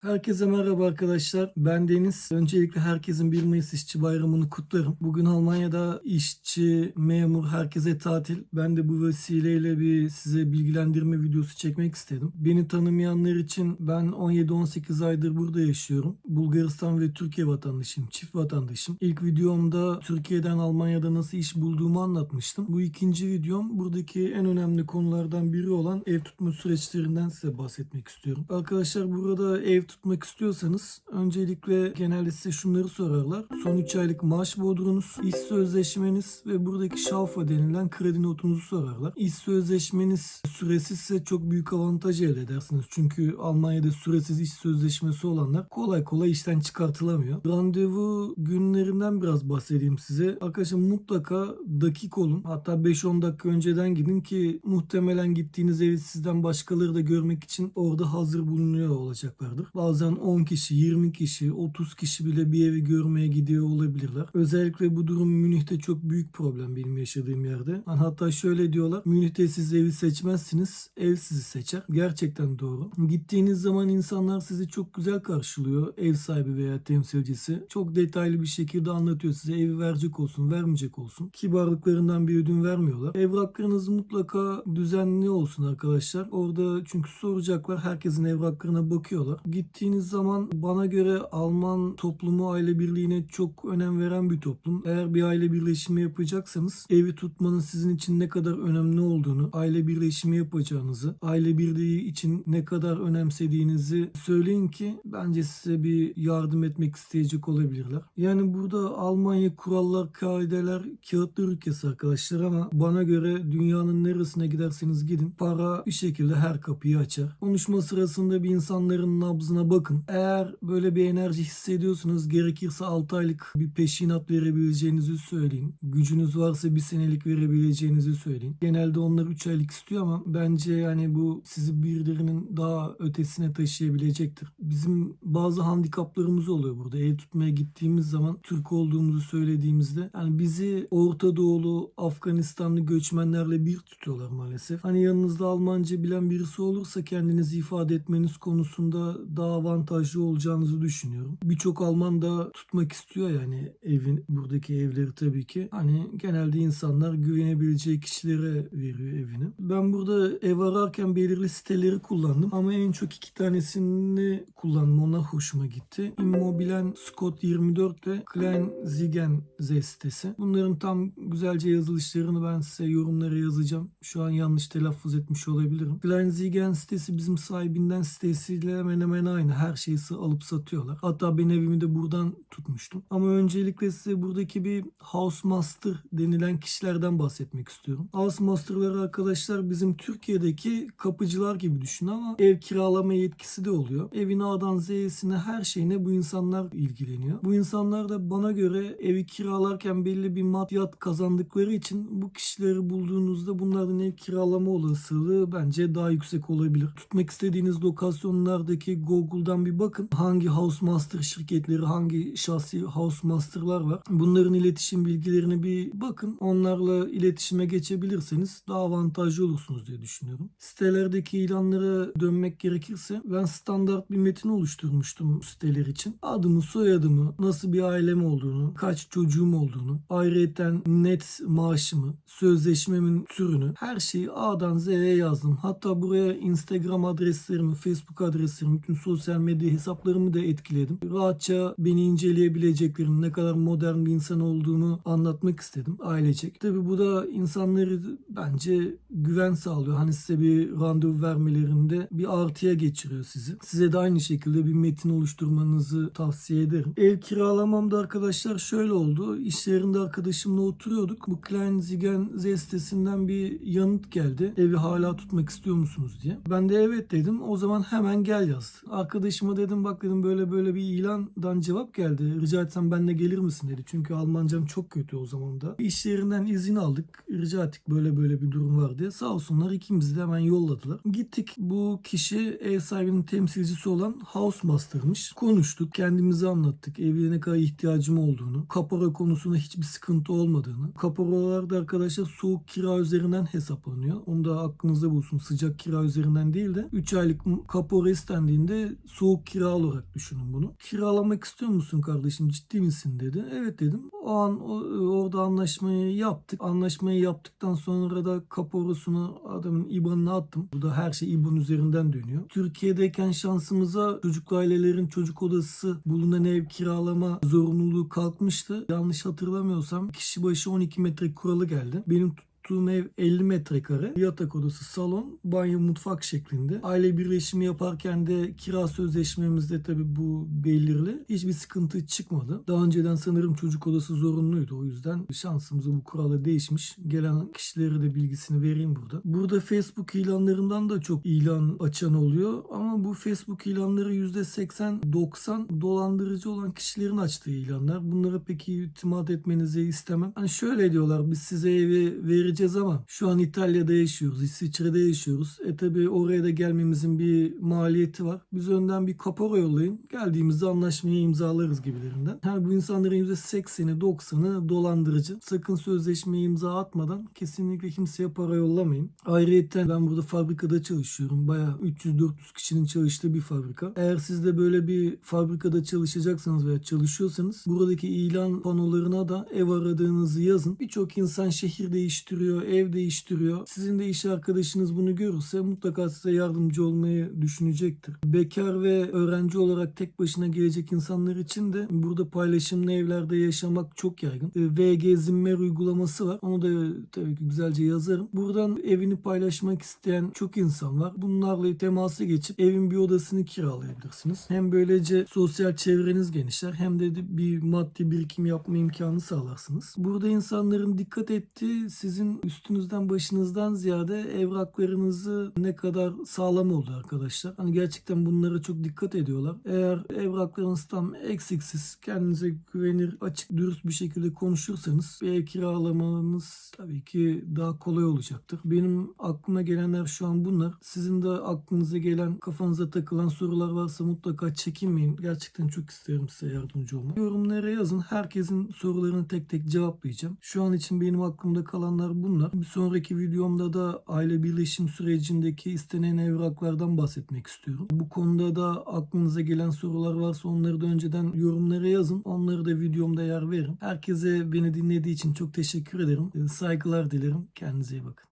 Herkese merhaba arkadaşlar. Ben Deniz. Öncelikle herkesin 1 Mayıs İşçi Bayramı'nı kutlarım. Bugün Almanya'da işçi, memur, herkese tatil. Ben de bu vesileyle bir size bilgilendirme videosu çekmek istedim. Beni tanımayanlar için ben 17-18 aydır burada yaşıyorum. Bulgaristan ve Türkiye vatandaşıyım. Çift vatandaşım. İlk videomda Türkiye'den Almanya'da nasıl iş bulduğumu anlatmıştım. Bu ikinci videom buradaki en önemli konulardan biri olan ev tutma süreçlerinden size bahsetmek istiyorum. Arkadaşlar burada ev tutmak istiyorsanız öncelikle genelde size şunları sorarlar. Son 3 aylık maaş bodrunuz, iş sözleşmeniz ve buradaki şalfa denilen kredi notunuzu sorarlar. İş sözleşmeniz süresizse çok büyük avantaj elde edersiniz. Çünkü Almanya'da süresiz iş sözleşmesi olanlar kolay kolay işten çıkartılamıyor. Randevu günlerinden biraz bahsedeyim size. Arkadaşlar mutlaka dakik olun. Hatta 5-10 dakika önceden gidin ki muhtemelen gittiğiniz evi sizden başkaları da görmek için orada hazır bulunuyor olacaklardır. Bazen 10 kişi, 20 kişi, 30 kişi bile bir evi görmeye gidiyor olabilirler. Özellikle bu durum Münih'te çok büyük problem benim yaşadığım yerde. Yani hatta şöyle diyorlar. Münih'te siz evi seçmezsiniz, ev sizi seçer. Gerçekten doğru. Gittiğiniz zaman insanlar sizi çok güzel karşılıyor. Ev sahibi veya temsilcisi. Çok detaylı bir şekilde anlatıyor size evi verecek olsun, vermeyecek olsun. Kibarlıklarından bir ödün vermiyorlar. Evraklarınız mutlaka düzenli olsun arkadaşlar. Orada çünkü soracaklar. Herkesin evraklarına bakıyorlar. Gittiğiniz zaman bana göre Alman toplumu aile birliğine çok önem veren bir toplum. Eğer bir aile birleşimi yapacaksanız evi tutmanın sizin için ne kadar önemli olduğunu, aile birleşimi yapacağınızı, aile birliği için ne kadar önemsediğinizi söyleyin ki bence size bir yardım etmek isteyecek olabilirler. Yani burada Almanya kurallar, kaideler, kağıtlar ülkesi arkadaşlar ama bana göre dünyanın neresine giderseniz gidin para bir şekilde her kapıyı açar. Konuşma sırasında bir insanların nabzına bakın. Eğer böyle bir enerji hissediyorsanız gerekirse 6 aylık bir peşinat verebileceğinizi söyleyin. Gücünüz varsa bir senelik verebileceğinizi söyleyin. Genelde onlar 3 aylık istiyor ama bence yani bu sizi birilerinin daha ötesine taşıyabilecektir. Bizim bazı handikaplarımız oluyor burada. Ev tutmaya gittiğimiz zaman Türk olduğumuzu söylediğimizde yani bizi Orta Doğulu, Afganistanlı göçmenlerle bir tutuyorlar maalesef. Hani yanınızda Almanca bilen birisi olursa kendinizi ifade etmeniz konusunda daha avantajlı olacağınızı düşünüyorum. Birçok Alman da tutmak istiyor yani evin buradaki evleri tabii ki. Hani genelde insanlar güvenebileceği kişilere veriyor evini. Ben burada ev ararken belirli siteleri kullandım ama en çok iki tanesini kullandım. Onlar hoşuma gitti. Immobilen Scott 24 ve Klein Zigen Z sitesi. Bunların tam güzelce yazılışlarını ben size yorumlara yazacağım. Şu an yanlış telaffuz etmiş olabilirim. Klein Zigen sitesi bizim sahibinden sitesiyle hemen hemen aynı. Her şeyi alıp satıyorlar. Hatta ben evimi de buradan tutmuştum. Ama öncelikle size buradaki bir House Master denilen kişilerden bahsetmek istiyorum. House Master'lar arkadaşlar bizim Türkiye'deki kapıcılar gibi düşünün ama ev kiralama yetkisi de oluyor. Evin A'dan Z'sine her şeyine bu insanlar ilgileniyor. Bu insanlar da bana göre evi kiralarken belli bir maddiyat kazandıkları için bu kişileri bulduğunuzda bunların ev kiralama olasılığı bence daha yüksek olabilir. Tutmak istediğiniz lokasyonlardaki Google'dan bir bakın. Hangi House Master şirketleri, hangi şahsi House Master'lar var. Bunların iletişim bilgilerine bir bakın. Onlarla iletişime geçebilirseniz daha avantajlı olursunuz diye düşünüyorum. Sitelerdeki ilanlara dönmek gerekirse ben standart bir metin oluşturmuştum siteler için. Adımı, soyadımı, nasıl bir ailem olduğunu, kaç çocuğum olduğunu, ayrıyeten net maaşımı, sözleşmemin türünü, her şeyi A'dan Z'ye yazdım. Hatta buraya Instagram adreslerimi, Facebook adreslerimi, bütün sosyal medya hesaplarımı da etkiledim. Rahatça beni inceleyebileceklerini, ne kadar modern bir insan olduğumu anlatmak istedim ailecek. Tabi bu da insanları bence güven sağlıyor. Hani size bir randevu vermelerinde bir artıya geçiriyor sizi. Size de aynı şekilde bir metin oluşturmanızı tavsiye ederim. Ev kiralamamda arkadaşlar şöyle oldu. İş yerinde arkadaşımla oturuyorduk. Bu Klein Zigen Z sitesinden bir yanıt geldi. Evi hala tutmak istiyor musunuz diye. Ben de evet dedim. O zaman hemen gel yaz. Arkadaşıma dedim bak dedim böyle böyle bir ilandan cevap geldi. Rica etsem benle gelir misin dedi. Çünkü Almancam çok kötü o zaman da. İş yerinden izin aldık. Rica ettik böyle böyle bir durum var diye. Sağ olsunlar ikimizi de hemen yolladılar. Gittik bu kişi ev sahibinin temsilcisi olan House Master'mış. Konuştuk. Kendimizi anlattık. Evine ne kadar ihtiyacım olduğunu. Kapora konusunda hiçbir sıkıntı olmadığını. Kaporalar da arkadaşlar soğuk kira üzerinden hesaplanıyor. Onu da aklınızda bulsun. Sıcak kira üzerinden değil de 3 aylık kapora istendiğinde soğuk kira olarak düşünün bunu. Kiralamak istiyor musun kardeşim ciddi misin dedi. Evet dedim. O an o- orada anlaşmayı yaptık. Anlaşmayı yaptıktan sonra da kaporosunu adamın IBAN'ına attım. Burada her şey IBAN üzerinden dönüyor. Türkiye'deyken şansımıza çocuklu ailelerin çocuk odası bulunan ev kiralama zorunluluğu kalkmıştı. Yanlış hatırlamıyorsam kişi başı 12 metre kuralı geldi. Benim tuttuğum ev 50 metrekare. Yatak odası, salon, banyo, mutfak şeklinde. Aile birleşimi yaparken de kira sözleşmemizde tabii bu belirli. Hiçbir sıkıntı çıkmadı. Daha önceden sanırım çocuk odası zorunluydu. O yüzden şansımıza bu kurala değişmiş. Gelen kişilere de bilgisini vereyim burada. Burada Facebook ilanlarından da çok ilan açan oluyor. Ama bu Facebook ilanları %80-90 dolandırıcı olan kişilerin açtığı ilanlar. Bunlara pek itimat etmenizi istemem. Hani şöyle diyorlar biz size evi vereceğiz ama şu an İtalya'da yaşıyoruz, İsviçre'de yaşıyoruz. E tabi oraya da gelmemizin bir maliyeti var. Biz önden bir kapora yollayın. Geldiğimizde anlaşmayı imzalarız gibilerinden. Her bu insanların %80'i 90'ı dolandırıcı. Sakın sözleşmeyi imza atmadan kesinlikle kimseye para yollamayın. Ayrıca ben burada fabrikada çalışıyorum. Bayağı 300-400 kişinin çalıştığı bir fabrika. Eğer siz de böyle bir fabrikada çalışacaksanız veya çalışıyorsanız buradaki ilan panolarına da ev aradığınızı yazın. Birçok insan şehir değiştiriyor, ev değiştiriyor. Sizin de iş arkadaşınız bunu görürse mutlaka size yardımcı olmayı düşünecektir. Bekar ve öğrenci olarak tek başına gelecek insanlar için de burada paylaşımlı evlerde yaşamak çok yaygın. E, VG Zimmer uygulaması var. Onu da tabii ki güzelce yazarım. Buradan evini paylaşmak isteyen çok insan var. Bunlarla temasa geçip evin bir odasını kiralayabilirsiniz. Hem böylece sosyal çevreniz genişler hem de bir maddi birikim yapma imkanı sağlarsınız. Burada insanların dikkat ettiği sizin üstünüzden başınızdan ziyade evraklarınızı ne kadar sağlam oldu arkadaşlar. Hani gerçekten bunlara çok dikkat ediyorlar. Eğer evraklarınız tam eksiksiz, kendinize güvenir, açık, dürüst bir şekilde konuşursanız bir ev kiralamanız tabii ki daha kolay olacaktır. Benim aklıma gelenler şu an bunlar. Sizin de aklınıza gelen, kafanıza takılan sorular varsa mutlaka çekinmeyin. Gerçekten çok isterim size yardımcı olmak. Yorumlara yazın. Herkesin sorularını tek tek cevaplayacağım. Şu an için benim aklımda kalanlar bunlar. Bir sonraki videomda da aile birleşim sürecindeki istenen evraklardan bahsetmek istiyorum. Bu konuda da aklınıza gelen sorular varsa onları da önceden yorumlara yazın. Onları da videomda yer verin. Herkese beni dinlediği için çok teşekkür ederim. Saygılar dilerim. Kendinize iyi bakın.